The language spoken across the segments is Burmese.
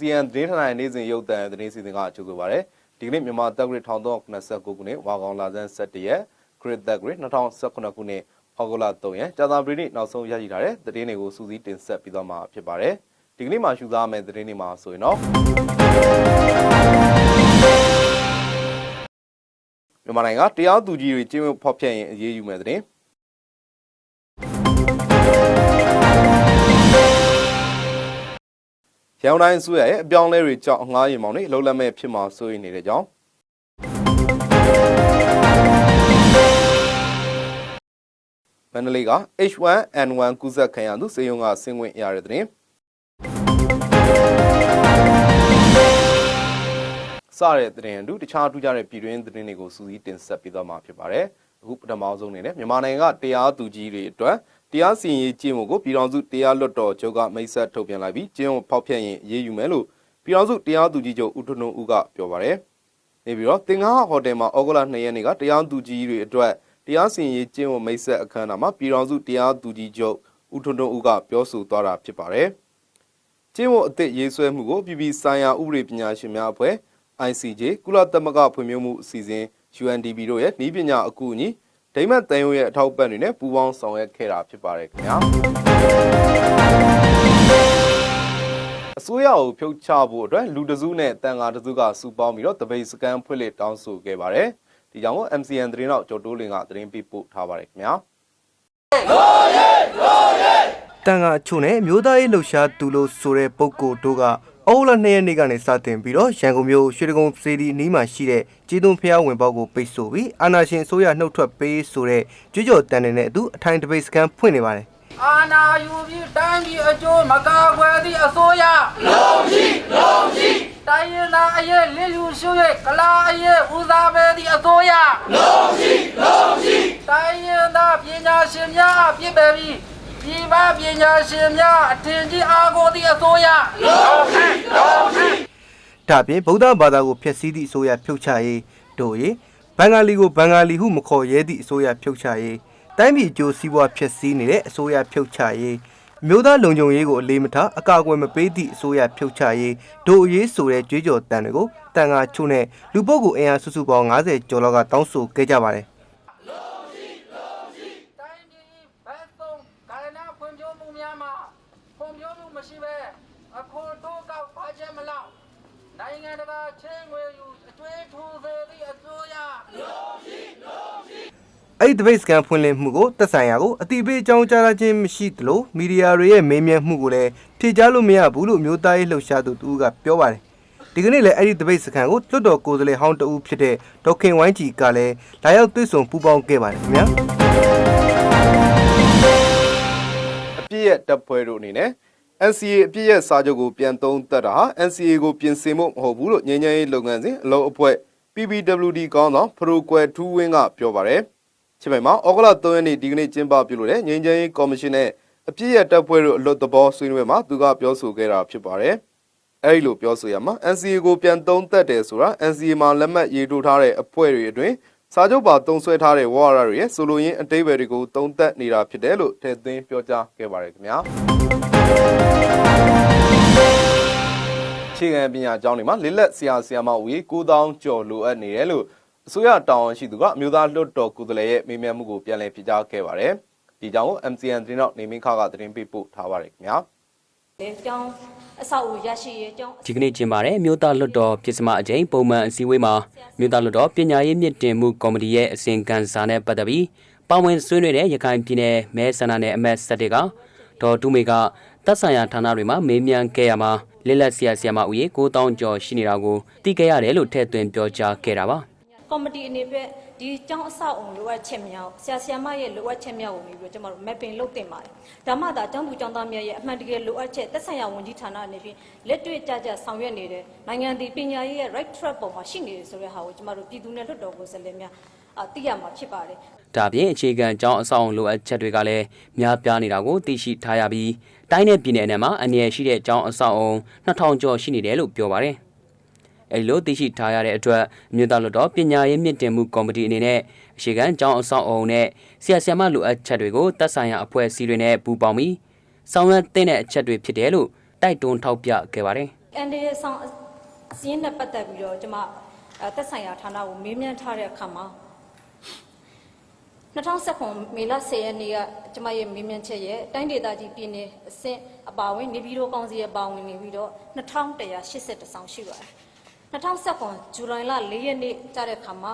MCN သတင်းဌာနရဲ့နေ့စဉ်ရုပ်သံသတင်းစီစဉ်ကကြိုဆိုပါရစေဒီကနေ့မြန်မာတက်ဂရစ်1389ခုနှစ်ဝါကောင်လာဇန်17ရက်ခရစ်တက်ဂရစ်2019ခုနှစ်ဩဂုတ်လ3ရက်ကြာသပတေးနေ့နောက်ဆုံးရရှိထားတဲ့သတင်းတွေကိုစူးစီးတင်ဆက်ပြီးတော့မှာဖြစ်ပါတယ်ဒီကနေ့မှာရှုသားမယ့်သတင်းတွေမှာဆိုရင်တော့မြန်မာနိုင်ငံကတရားသူကြီးတွေကျင်းဝတ်ဖောက်ဖျက်ရင်အရေးယူမယ်သတင်း ရန်ကုန်တိုင်းအစိုးရရဲ့အပြောင်းအလဲတွေကြောင့်အငှားရင်မောင်တွေအလုံးလက်မဲ့ဖြစ်မှာစိုးရိမ်နေတဲ့ကြောင်းမန္တလေးက H1N1 ကူးစက်ခံရသူစေယုံကဆင်းဝင်ရတဲ့သတင်းစတဲ့သတင်းအတူတခြားထူးခြားတဲ့ပြည်တွင်းသတင်းတွေကိုစူးစီးတင်ဆက်ပေးသွားမှာဖြစ်ပါတယ်အခုပထမဆုံးအနေနဲ့မြန်မာနိုင်ငံကတရားသူကြီးတွေအတွက် တရားစီရင်ရေးကျင့်ဝတ်ကိုပြည်ထောင်စုတရားလွှတ်တော်ချုပ်ကမိတ်ဆက်ထုတ်ပြန်လိုက်ပြီးကျင့်ဝတ်ဖောက်ဖျက်ရင်အရေးယူမယ်လို့ပြည်ထောင်စုတရားသူကြီးချုပ်ဦးထွန်းထွန်းဦးကပြောပါတယ်နေပြီးတော့တင်ကားဟိုတယ်မှာဩဂုတ်လ2ရက်နေ့ကတရားသူကြီးတွေအတွက်တရားစီရင်ရေးကျင့်ဝတ်မိတ်ဆက်အခမ်းအနားမှာပြည်ထောင်စုတရားသူကြီးချုပ်ဦးထွန်းထွန်းဦးကပြောဆိုသွားတာဖြစ်ပါတယ်ကျင့်ဝတ်အသစ်ရေးဆွဲမှုကိုပြည်ပဆိုင်ရာဥပဒေပညာရှင်များအဖွဲ့ ICJ ကုလသမဂ္ဂဖွံ့ဖြိုးမှုအစီအစဉ် UNDP တို့ရဲ့ဤပညာအကူအညီ ဒိမတ်တန်ရုံရဲ့အထောက်အပံ့တွေနဲ့ပူးပေါင်းဆောင်ရွက်ခဲ့တာဖြစ်ပါတယ်ခင်ဗျာအစိုးရကိုဖြုတ်ချဖို့အတွက်လူတစုနဲ့တန်ဃာတစုကစုပေါင်းပြီးတော့တပိတ်စကန်ဖွင့်လှစ်တောင်းဆိုခဲ့ပါတယ်ဒီကြောင့်ကို MCN သတင်းတော့ကျော်တိုးလင်ကသတင်းပေးပို့ထားပါတယ်ခင်ဗျာတန်ကအချို့နဲ့မျိုးသားရေးလှုပ်ရှားသူလို့ဆိုတဲ့ပုံကိုတို့ကအောက်လ2ရက်နေ့ကနေစတင်ပြီးတော့ရန်ကုန်မြို့ရွှေတကုံစေဒီနီးမှာရှိတဲ့ ကျေးသွန်းဖျားဝင်ပေါက်ကိုပိတ်ဆို့ပြီးအာနာရှင်အစိုးရနှုတ်ထွက်ပေးဆိုတဲ့ကြွကြော်တန်တဲ့နဲ့အတူအထိုင်တပိတ်စကန်ဖွင့်နေပါတယ်အာနာယူပြီးတိုင်းပြည်အကျိုးမကာကွယ်သည့်အစိုးရလုံးရှိလုံးရှိတိုင်းရင်းသားအရေးလစ်ယူရှုရဲ့ကလာအရေးဦးစားပေးသည့်အစိုးရလုံးရှိလုံးရှိတိုင်းရင်းသားပညာရှင်များအပြစ်ပယ်ပြီးပြည်ပပညာရှင်များအထင်ကြီးအားကိုးသည့်အစိုးရလုံးရှိလုံးရှိ ဒါအပြင်ဗုဒ္ဓဘာသာကိုဖျက်ဆီးသည့်အစိုးရဖြုတ်ချရေးတို့ရေဘင်္ဂါလီကိုဘင်္ဂါလီဟုမခေါ်ရဲသည့်အစိုးရဖြုတ်ချရေးတိုင်းပြည်အကျိုးစီးပွားဖျက်ဆီးနေတဲ့အစိုးရဖြုတ်ချရေးအမျိုးသားလုံခြုံရေးကိုအလေးမထားအကာအကွယ်မပေးသည့်အစိုးရဖြုတ်ချရေးတို့အရေးဆိုတဲ့ကြွေးကြော်တန်တွေကိုတန်ဃာချို့နဲ့လူပုဂ္ဂိုလ်အင်အားစုစုပေါင်း90ကျော်လောက်ကတောင်းဆိုခဲ့ကြပါတယ်တိုင်းပြည်ဘက်ဆုံးကာလနာဖွံ့ဖြိုးမှုများမှာဖွံ့ဖြိုးမှုမရှိဘဲအခွန်တိုးကောက်ပါချက်မလောက် နိုင်ငံတကာချင်းငွေယူအကျွေးထူစေသည့်အစိုးရအဲ့ဒီတပိတ်စကန်ဖွင့်လှစ်မှုကိုတက်ဆိုင်ရာကိုအတိအပေးအကြောင်းကြားခြင်းမရှိသလိုမီဒီယာတွေရဲ့မေးမြန်းမှုကိုလည်းဖြေကြားလို့မရဘူးလို့မျိုးသားရေးလှုပ်ရှားသူတူကပြောပါတယ်ဒီကနေ့လည်းအဲ့ဒီတပိတ်စကန်ကိုလွတ်တော်ကိုယ်စားလှယ်ဟောင်းတဦးဖြစ်တဲ့ဒေါက်ခင်ဝိုင်းကြီးကလည်းလာရောက်တွေ့ဆုံပူးပေါင်းခဲ့ပါတယ်ခင်ဗျာအပြည့်ရဲ့တပ်ဖွဲ့တို့အနေနဲ့ NCA အပြည့်ရဲ့စာချုပ်ကိုပြန်သုံးသပ်တာဟာ NCA ကိုပြင်ဆင်ဖို့မဟုတ်ဘူးလို့ငြိမ်းချမ်းရေးလုပ်ငန်းစဉ်အလုံးအဖွဲ့ PPWD ကောင်းဆောင်ဖရိုကွယ်ထူးဝင်းကပြောပါတယ်။ချင်းပိုင်မှာဩဂုတ်လ3ရက်နေ့ဒီကနေ့ကျင်းပပြုလုပ်တဲ့ငြိမ်းချမ်းရေးကော်မရှင်နဲ့အပြည့်ရဲ့တပ်ဖွဲ့တို့အလွတ်သဘောဆွေးနွေးပွဲမှာသူကပြောဆိုခဲ့တာဖြစ်ပါတယ်။အဲဒီလိုပြောဆိုရမှာ NCA ကိုပြန်သုံးသပ်တယ်ဆိုတာ NCA မှာလက်မှတ်ရေးထိုးထားတဲ့အဖွဲ့တွေအတွင်းစာချုပ်ပါတုံးဆွဲထားတဲ့ဝါရတွေရဲ့ဆိုလိုရင်းအတိတ်ပဲတွေကိုတုံးသက်နေတာဖြစ်တယ်လို့ထည့်သွင်းပြောကြားခဲ့ပါတယ်ခင်ဗျာ ခြေခံပညာကျောင်းတွေမှာလစ်လက်ဆရာဆရာမဦးရေ9000ကျော်လိုအပ်နေတယ်လို့အစိုးရတာဝန်ရှိသူကအမျိုးသားလွှတ်တော်ကိုယ်စားလှယ်ရဲ့မေးမြန်းမှုကိုပြန်လည်ဖြေကြားခဲ့ပါတယ်ဒီကြောင့်ကို MCN သတင်းတော့နေမင်းခါကသတင်းပေးပို့ထားပါတယ်ခင်ဗျာလေကျောင်းအဆောက်အဦရရှိရေးကျောင်းဒီကနေ့ကျင်းပတဲ့မြို့သားလွှတ်တော်ပြည်စမအကြိမ်ပုံမှန်အစည်းအဝေးမှာမြို့သားလွှတ်တော်ပညာရေးမြင့်တင်မှုကော်မတီရဲ့အစဉ်ခံစာနဲ့ပတ်သက်ပြီးပါဝင်ဆွေးနွေးတဲ့ရခိုင်ပြည်နယ်မဲဆန္ဒနယ်အမတ်ဆက်တွေကဒေါ်တူမေက တပ်ဆိုင်ရာဌာနတွေမှာမေးမြန်းခဲ့ရမှာလက်လက်ဆရာဆရာမဦးရေ9000ကျော်ရှိနေတာကိုသိခဲ့ရတယ်လို့ထည့်သွင်းပြောကြားခဲ့တာပါကော်မတီအနေနဲ့ဒီကျောင်းအဆောက်အုံလိုအပ်ချက်များဆရာဆရာမရဲ့လိုအပ်ချက်များကိုပြီးပြီးတော့ကျွန်တော်တို့ mapping လုပ်တင်ပါတယ်ဒါမှသာကျောင်းသူကျောင်းသားများရဲ့အမှန်တကယ်လိုအပ်ချက်သက်ဆိုင်ရာဝန်ကြီးဌာနအနေဖြင့်လက်တွေ့ကြကြဆောင်ရွက်နေတဲ့နိုင်ငံတည်ပညာရေးရဲ့ right track ပေါ်မှာရှိနေတယ်ဆိုတဲ့ဟာကိုကျွန်တော်တို့ပြည်သူနဲ့လွှတ်တော်ကိုယ်စားလှယ်များအသိရမှာဖြစ်ပါတယ်ဒါပြင်အခြေခံအကြောင်းအဆောင်လိုအပ်ချက်တွေကလည်းများပြားနေတာကိုသိရှိထားရပြီး တိုင်းနယ်ပြည်နယ်နယ်မှာအနေရရှိတဲ့အကြောင်းအဆောင်အုံ2000ကျော်ရှိနေတယ်လို့ပြောပါတယ်။အဲဒီလိုသိရှိထားရတဲ့အတွက်အမျိုးသားလွှတ်တော်ပညာရေးမြင့်တင်မှုကော်မတီအနေနဲ့အရှိကန်အကြောင်းအဆောင်အုံနဲ့ဆရာဆရာမလိုအပ်ချက်တွေကိုသက်ဆိုင်ရာအဖွဲ့အစည်းတွေနဲ့ပူးပေါင်းပြီးဆောင်ရွက်သင့်တဲ့အချက်တွေဖြစ်တယ်လို့တိုက်တွန်းထောက်ပြခဲ့ပါတယ်။အန်ဒီရဲ့ဆောင်စီးရင်နဲ့ပတ်သက်ပြီးတော့ကျွန်မအဲသက်ဆိုင်ရာဌာနကိုမေးမြန်းထားတဲ့အခါမှာ 2019မေလ10ရက်နေ့ကကျွန်မရဲ့မေးမြန်းချက်ရဲ့တိုင်းဒေသကြီးပြည်နယ်အဆင့်အပါအဝင်နေပြည်တော်ကောင်စီရဲ့ပါဝင်နေပြီးတော့2182ဆောင်ရှိပါတယ်2019ဇူလိုင်လ4ရက်နေ့ကြာတဲ့အခါမှာ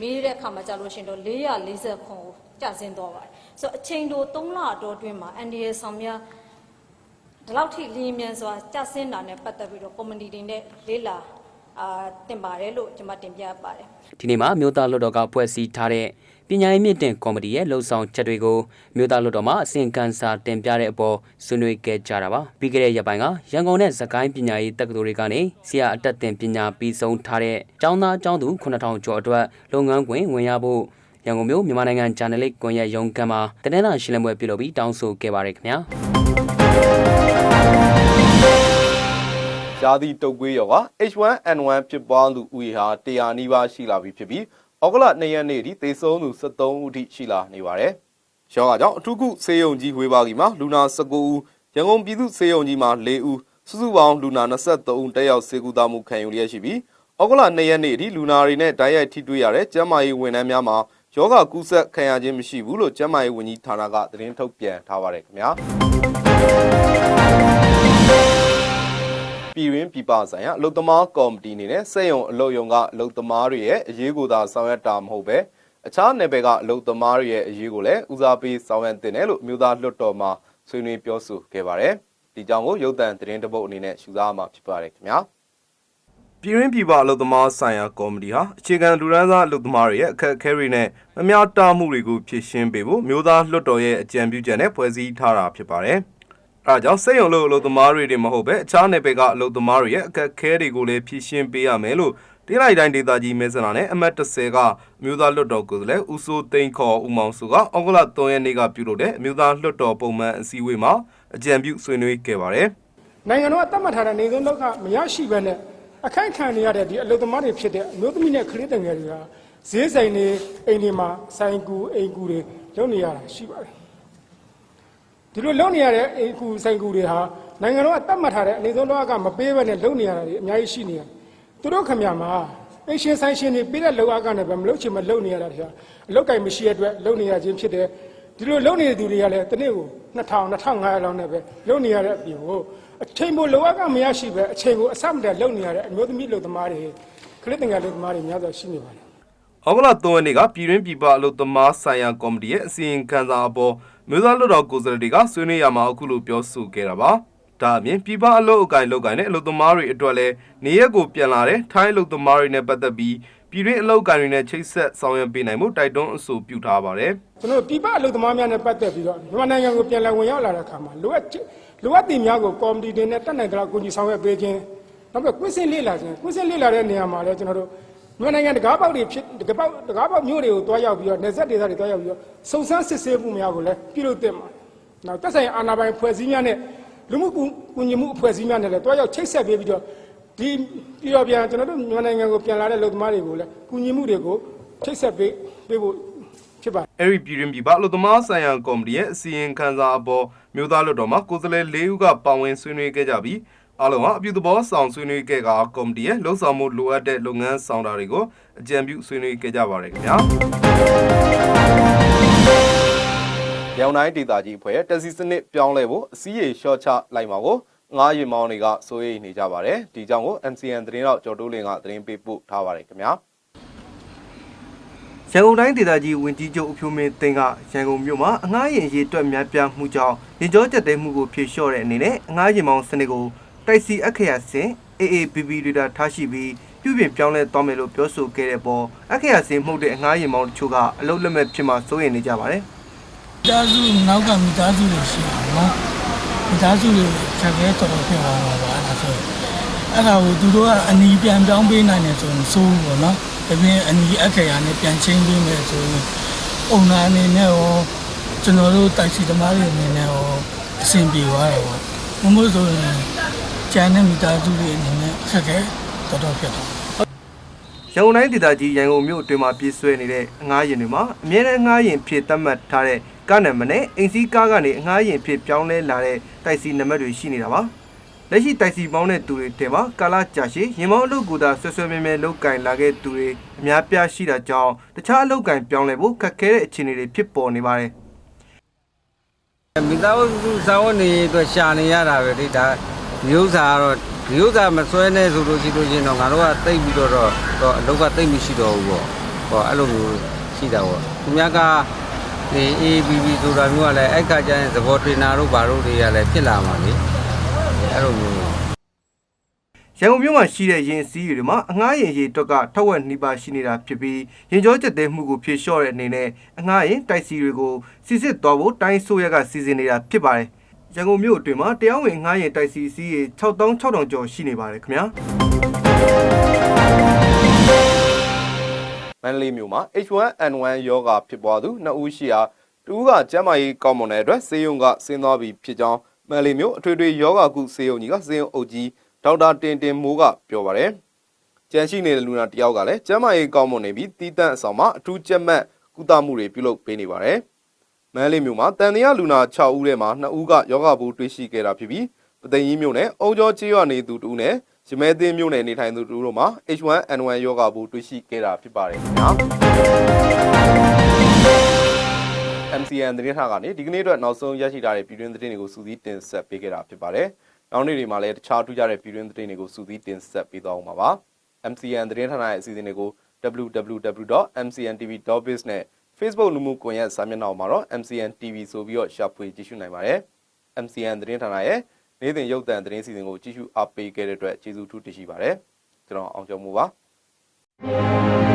မေးတဲ့အခါမှာကြာလို့ရှိရင်တော့440ခွန်ကိုကျဆင်းသွားပါတယ်ဆိုတော့အချိန်တို3လအတွင်းအတွင်းမှာ NDA ဆောင်များဒီလောက်ထိလျင်မြန်စွာကြဆင်းတာနဲ့ပတ်သက်ပြီးတော့ကွန်မြူနတီတွေနဲ့လေးလာ အာတင်ပါတယ်လို့ကျွန်မတင်ပြပါတယ်ဒီနေ့မှာမြို့သားလွှတ်တော်ကဖွဲ့စည်းထားတဲ့ပညာရေးမြင့်တင်ကော်မတီရဲ့လှုပ်ဆောင်ချက်တွေကိုမြို့သားလွှတ်တော်မှာအစီအကံစာတင်ပြတဲ့အပေါ်ဆွေးနွေးခဲ့ကြတာပါပြီးခဲ့တဲ့ရက်ပိုင်းကရန်ကုန်နဲ့စကိုင်းပညာရေးတက္ကသိုလ်တွေကနေဆရာအတက်တင်ပညာပြီးဆုံးထားတဲ့ကျောင်းသားကျောင်းသူ9000ကျော်အတွက်လုပ်ငန်းခွင်ဝင်ရဖို့ရန်ကုန်မြို့မြန်မာနိုင်ငံဂျာနယ်လစ်ကွန်ရက်ရုံးခန်းမှာတနင်္လာရှင်းလင်းပွဲပြုလုပ်ပြီးတောင်းဆိုခဲ့ပါတယ်ခင်ဗျာ ရှားသည့်တုပ်ကွေးရောဂါ H1N1 ဖြစ်ပွားသူဦးရေဟာ100နီးပါးရှိလာပြီဖြစ်ပြီးဩဂလ2ရက်နေ့ထိသေဆုံးသူ73ဦးထိရှိလာနေပါတယ်။ရောဂါကြောင့်အထူးကုဆေးရုံကြီးဝေဘာဂီမှာလူနာ19ဦးရန်ကုန်ပြည်သူ့ဆေးရုံကြီးမှာ4ဦးစုစုပေါင်းလူနာ23ဦးတက်ရောက်ဆေးကုသမှုခံယူလျက်ရှိပြီးဩဂလ2ရက်နေ့ထိလူနာတွေနဲ့တိုက်ရိုက်ထိတွေ့ရတဲ့ကျန်းမာရေးဝန်ထမ်းများမှာယောဂကူးစက်ခံရခြင်းမရှိဘူးလို့ကျန်းမာရေးဝန်ကြီးဌာနကသတင်းထုတ်ပြန်ထားပါတယ်ခင်ဗျာ ပြည်ရင်းပြည်ပဆိုင်ရာအလုတ်သမားကော်မတီအနေနဲ့စက်ရုံအလုတ်ယုံကအလုတ်သမားတွေရဲ့အရေးကိုသာဆောင်ရွက်တာမဟုတ်ပဲအခြားနယ်ပယ်ကအလုတ်သမားတွေရဲ့အရေးကိုလည်းဦးစားပေးဆောင်ရွက်တင်တယ်လို့မြို့သားလွှတ်တော်မှာဆွေးနွေးပြောဆိုခဲ့ပါတယ်ဒီကြောင့်ကိုရုပ်သံသတင်းတစ်ပုတ်အနေနဲ့ရှုစားမှာဖြစ်ပါတယ်ခင်ဗျာပြည်ရင်းပြည်ပအလုပ်သမားဆိုင်ရာကော်မတီဟာအခြေခံလူရန်စားအလုပ်သမားတွေရဲ့အခက်အခဲတွေနဲ့မမျှတမှုတွေကိုဖြေရှင်းပေးဖို့မျိုးသားလွှတ်တော်ရဲ့အကြံပြုချက်နဲ့ဖွဲ့စည်းထားတာဖြစ်ပါတယ်။ အဲဒါကြောင့်စိတ်ယုံလို့အလုပ်သမားတွေတွေမဟုတ်ပဲအခြားနယ်ပယ်ကအလုပ်သမားတွေရဲ့အခက်အခဲတွေကိုလည်းဖြေရှင်းပေးရမယ်လို့တင်းလိုက်တိုင်းဒေသကြီးမဲဆန္ဒနဲ့အမတ်30ကမျိုးသားလွှတ်တော်ကိုယ်စားလှယ်ဦးစိုးသိန်းခေါ်ဦးမောင်စုကဩဂုတ်လ3ရက်နေ့ကပြုလုပ်တဲ့အမျိုးသားလွှတ်တော်ပုံမှန်အစည်းအဝေးမှာအကြံပြုဆွေးနွေးခဲ့ပါတယ်။နိုင်ငံတော်ကတတ်မှတ်ထားတဲ့နေဆုံးလောက်ကမရရှိဘဲနဲ့အခိုက်ခံနေရတဲ့ဒီအလုသမားတွေဖြစ်တဲ့အမျိုးသမီးနဲ့ကလေးတငယ်တွေကဈေးဆိုင်တွေအိမ်တွေမှာဆိုင်ကူအိမ်ကူတွေလုပ်နေရတာရှိပါတယ် ဒီလိုလုပ်နေရတဲ့အိမ်ကူဆိုင်ကူတွေဟာနိုင်ငံတော်ကတတ်မှတ်ထားတဲ့အနေဆုံးလောကမပေးဘဲနဲ့လုပ်နေရတာတွေအများကြီးရှိနေတယ်သူတို့ခမရမှာအိမ်ရှင်ဆိုင်ရှင်တွေပေးတဲ့လောကကနေပဲမလုပ်ချင်မလုပ်နေရတာတွေဟာအလုတ်ကင်မရှိတဲ့အတွက်လုပ်နေရခြင်းဖြစ်တယ်ဒီလိုလုပ်နေတဲ့သူတွေကလည်းတစ်နေ့ကို2000 2500လောက်နဲ့ပဲလုပ်နေရတဲ့အပြင်ကိုအချိန်ကိုလောကမရရှိပဲအချိန်ကိုအစမတည်းလုံနေရတဲ့အမျိုးသမီးလူသမားတွေကလစ်တင်ငယ်လူသမားတွေများစွာရှိနေပါတယ်ဩဂလ3ရက်နေ့ကပြည်ရင်းပြည်ပအလုပ်သမားဆိုင်ရာကော်မတီရဲ့အစီရင်ခံစာအပေါ် မြို့သားလွှတ်တော်ကိုယ်စားလှယ်တွေကဆွေးနွေးရမှာအခုလိုပြောဆိုခဲ့တာပါ။ဒါအပြင်ပြည်ပအလုပ်အကင်လုပ်ကိုင်တဲ့အလုပ်သမားတွေအတွက်လည်းနေရက်ကိုပြန်လာတဲ့ထိုင်းအလုပ်သမားတွေနဲ့ပတ်သက်ပြီးပြည်ရင်းအလုပ်အကင်တွေနဲ့ချိတ်ဆက်ဆောင်ရွက်ပေးနိုင်မှုတိုက်တွန်းအဆိုပြုထားပါတယ်။ကျွန်တော်တို့ပြည်ပအလုပ်သမားများနဲ့ပတ်သက်ပြီးတော့မြန်မာနိုင်ငံကိုပြန်လည်ဝင်ရောက်လာတဲ့အခါမှာလိုအပ်ချက်လိုအပ်တင်များကိုကော်မတီတွေနဲ့တက်နိုင်တဲ့ကူညီဆောင်ရွက်ပေးခြင်းနောက်ပြီးကွင်းစင်လေ့လာခြင်းကွင်းစင်လေ့လာတဲ့နေရာမှာလည်းကျွန်တော်တို့ မြန်မာနိုင်ငံတကားပေါက်တွေဖြစ်တကားပေါက်တကားပေါက်မျိုးတွေကိုတွားရောက်ပြီးတော့နေဆက်ဒေသတွေတွားရောက်ပြီးတော့စုံစမ်းစစ်ဆေးမှုများကိုလည်းပြုလုပ်တင်ပါတယ်။နောက်တက်ဆိုင်အာဏာပိုင်ဖွဲ့စည်းများနဲ့လူမှုကူညီမှုအဖွဲ့အစည်းများနဲ့လည်းတွားရောက်ချိတ်ဆက်ပေးပြီးတော့ဒီပြည်တော်ပြန်ကျွန်တော်တို့မြန်မာနိုင်ငံကိုပြန်လာတဲ့လူသမားတွေကိုလည်းကူညီမှုတွေကိုချိတ်ဆက်ပေးပေးဖို့ဖြစ်ပါတယ်အဲ့ဒီပြည်ရင်ပြည်ပအလို့သမားဆိုင်ရာကော်မတီရဲ့အစီရင်ခံစာအပေါ်မြို့သားလွှတ်တော်မှာကိုယ်စားလှယ်၄ဦးကပါဝင်ဆွေးနွေးခဲ့ကြပြီး အားလုံးဟာအပြုသဘောဆောင်ဆွေးနွေးခဲ့ကကော်မတီရဲ့လှုပ်ဆောင်မှုလိုအပ်တဲ့လုပ်ငန်းဆောင်တာတွေကိုအကြံပြုဆွေးနွေးခဲ့ကြပါတယ်ခင်ဗျာ။ရောင်တိုင်းဒေတာကြီးအဖွဲ့ရဲ့တက်စီစနစ်ပြောင်းလဲဖို့အစည်းအဝေးရှော့ချလိုက်မှာကိုငားရင်မောင်းတွေကစိုးရိမ်နေကြပါတယ်။ဒီကြောင့်ကို NCN သတင်းတော့ကျော်တိုးလင်ကသတင်းပေးပို့ထားပါတယ်ခင်ဗျာ။ရန်ကုန်တိုင်းဒေသကြီးဝင်ကြီးချုပ်အဖြိုးမင်းသိန်းကရန်ကုန်မြို့မှာအငှားရင်ရေးအတွက်များပြားမှုကြောင့်ရင်ကျောကျက်တဲမှုကိုဖြေလျှော့တဲ့အနေနဲ့အငှားရင်မောင်းစနစ်ကို တိုက်စီအခရာစင် AABB တွေတာထားရှိပြီးပြုပြင်ပြောင်းလဲသွားမယ်လို့ပြောဆိုခဲ့တဲ့ပေါ်အခရာစင်မှုတ်တဲ့အငှားရင်မောင်းတချို့ကအလုတ်လက်မဲ့ဖြစ်မှစိုးရိမ်နေကြပါတယ်မိသားစုနောက်ကမိသားစုတွေရှိတာနော်မိသားစုတွေချက်ခဲတော်တော်ဖြစ်သွားမှာပါအဲ့ဒါဆိုရင်အဲ့ဒါကိုသူတို့ကအနီးပြန်ပြောင်းပေးနိုင်တယ်ဆိုရင်စိုးပေါ့နော်ဒါပြင်အနီးအခရာနဲ့ပြန်ချင်းပေးမယ်ဆိုရင်အုံနာအနေနဲ့ရောကျွန်တော်တို့တိုက်စီသမားတွေအနေနဲ့ရောအဆင်ပြေသွားတယ်ပေါ့မမို့ဆိုရင် ကျန်တဲ့မိသားစုတွေအနေနဲ့ချက်ခဲတော်တော်ဖြစ်သွားရန်ကုန်တိုင်းဒေသကြီးရန်ကုန်မြို့အတွင်းမှာပြည့်စွဲနေတဲ့အငှားရင်တွေမှာအမြဲတမ်းအငှားရင်ဖြစ်သတ်မှတ်ထားတဲ့ကားနံပါတ်နဲ့အိမ်စီးကားကနေအငှားရင်ဖြစ်ပြောင်းလဲလာတဲ့တိုက်စီနံပါတ်တွေရှိနေတာပါလက်ရှိတိုက်စီပေါင်းတဲ့သူတွေထဲမှာကာလာကြာရှည်ရင်မောင်းအလုပ်ကိုသာဆွဆွဲမဲမဲလောက်ကင်လာခဲ့သူတွေအများပြားရှိတာကြောင့်တခြားအလောက်ကင်ပြောင်းလဲဖို့ခက်ခဲတဲ့အခြေအနေတွေဖြစ်ပေါ်နေပါတယ်မိသားစုစာဝန်နေအတွက်ရှာနေရတာပဲလေဒါ ဒီဥစ္စာကတော့ဒီဥစ္စာမစွဲနဲ့ဆိုလို့ရှိလို့ချင်းတော့ငါတို့ကတိတ်ပြီးတော့တော့တော့အလုပ်ကတိတ်မရှိတော့ဘူးပေါ့ဟောအဲ့လိုမျိုးရှိတာပေါ့သူများကဒီ ABB ဆိုတာမျိုးကလည်းအဲ့ခါကျရင်သဘောတင်နာတို့ဘာတို့တွေကလည်းဖြစ်လာမှာလေအဲ့လိုမျိုးရန်ကုန်မြို့မှာရှိတဲ့ရင်စည်းတွေမှာအငှားရင်ရေအတွက်ကထက်ဝက်နှိပါရှိနေတာဖြစ်ပြီးရင်ကျောကျက်တဲ့မှုကိုဖြေလျှော့တဲ့အနေနဲ့အငှားရင်တိုက်စီတွေကိုစစ်စစ်သွားဖို့တိုင်းဆိုရကစီစဉ်နေတာဖြစ်ပါတယ် ရန်ကုန်မြို့အတွင်းမှာတရားဝင်အငှားရင်တိုက်စီစီးရေ6600ကျော်ရှိနေပါတယ်ခင်ဗျာမန္တလေးမြို့မှာ H1N1 ရောဂါဖြစ်ပွားသူနှစ်ဦးရှိရာတဦးကကျန်းမာရေးကောင်းမွန်တဲ့အတွက်ဆေးရုံကဆင်းသွားပြီဖြစ်ကြောင်းမန္တလေးမြို့အထွေထွေရောဂါကုဆေးရုံကြီးကဆေးရုံအုပ်ကြီးဒေါက်တာတင်တင်မိုးကပြောပါတယ်။ကြံရှိနေတဲ့လူနာတစ်ယောက်ကလည်းကျန်းမာရေးကောင်းမွန်နေပြီးတီးတန့်အဆောင်မှာအထူးကြက်မှတ်ကုသမှုတွေပြုလုပ်ပေးနေပါတယ်။ မန္တလေးမြို့မှာတန်တရားလူနာ6ဦးထဲမှာ2ဦးကယောဂဘူးတွေ့ရှိခဲ့တာဖြစ်ပြီးပသိမ်ကြီးမြို့နယ်အုံကျော်ချေးရွာနေသူတူနဲ့ရမဲသိန်းမြို့နယ်နေထိုင်သူတူတို့မှာ H1N1 ယောဂဘူးတွေ့ရှိခဲ့တာဖြစ်ပါတယ်ခင်ဗျာ။ MCN သတင်းထားကနေဒီကနေ့အတွက်နောက်ဆုံးရရှိထားတဲ့ပြည်တွင်းသတင်းတွေကိုစူးစီးတင်ဆက်ပေးခဲ့တာဖြစ်ပါတယ်။နောက်နေ့တွေမှာလည်းတခြားထူးခြားတဲ့ပြည်တွင်းသတင်းတွေကိုစူးစီးတင်ဆက်ပေးသွားအောင်ပါပါ။ MCN သတင်းဌာနရဲ့အစီအစဉ်တွေကို www.mcntv.biz နဲ့ Facebook လူမှုကွန်ရက်စာမျက်နှာမှာတော့ MCN TV ဆိုပြီးတော့ရှာဖွေကြည့်ရှုနိုင်ပါတယ်။ MCN သတင်းဌာနရဲ့နေ့စဉ်ရုပ်သံသတင်းစီစဉ်ကိုကြည့်ရှုအားပေးခဲ့တဲ့အတွက်ကျေးဇူးထူးတင်ရှိပါတယ်။ကျွန်တော်အောင်ကျော်မိုးပါ။